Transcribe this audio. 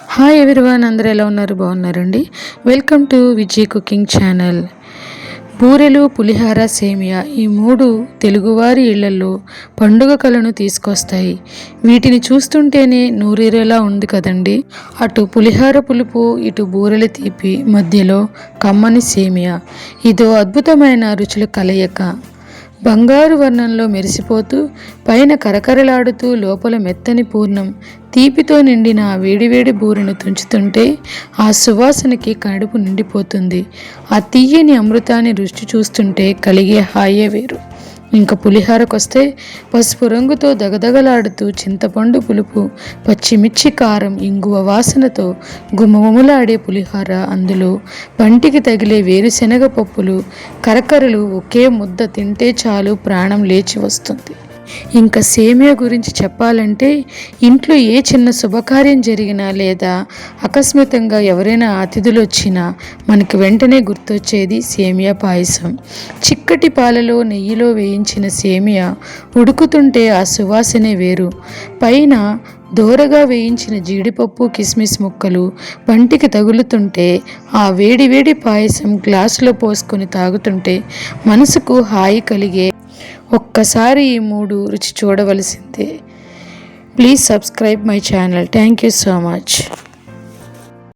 Hi everyone అందరూ ఎలా ఉన్నారు? బాగున్నారండి? Welcome to Vijay cooking channel బూరెలు పులిహార సేమియా ఈ మూడు తెలుగువారి ఇళ్ళలో పండుగ కళను తీసుకొస్తాయి. వీటిని చూస్తుంటేనే నూరేరేలా ఉంది కదండి. అటు పులిహార పులుపు ఇటు బూరెల తీపి మధ్యలో కమ్మని సేమియా. ఇదో అద్భుతమైన రుచుల కలయిక. బంగారు వర్ణంలో మెరిసిపోతూ పైన కరకరలాడుతూ లోపల మెత్తని పూర్ణం తీపితో నిండిన ఆ వేడివేడి బూరెను తుంచుతుంటే ఆ సువాసనకి కడుపు నిండిపోతుంది. ఆ తీయని అమృతాన్ని రుచి చూస్తుంటే కలిగే హాయే వేరు. ఇంకా పులిహారకొస్తే పసుపు రంగుతో దగదగలాడుతూ చింతపండు పులుపు పచ్చిమిర్చి కారం ఇంగువ వాసనతో గుమగుమలాడే పులిహార. అందులో పంటికి తగిలే వేరుశనగ పప్పులు కరకరలు ఒకే ముద్ద తింటే చాలు ప్రాణం లేచి వస్తుంది. ఇంకా సేమియా గురించి చెప్పాలంటే ఇంట్లో ఏ చిన్న శుభకార్యం జరిగినా లేదా అకస్మాత్తుగా ఎవరైనా అతిథులు వచ్చినా మనకి వెంటనే గుర్తొచ్చేది సేమియా పాయసం. చిక్కటి పాలలో నెయ్యిలో వేయించిన సేమియా ఉడుకుతుంటే ఆ సువాసనే వేరు. పైన దోరగా వేయించిన జీడిపప్పు కిస్మిస్ ముక్కలు పంటికి తగులుతుంటే ఆ వేడి వేడి పాయసం గ్లాసులో పోసుకొని తాగుతుంటే మనసుకు హాయి కలిగే ఒక్కసారి ఈ మూడు రుచి చూడవలసిందే. Please subscribe my channel thank you so much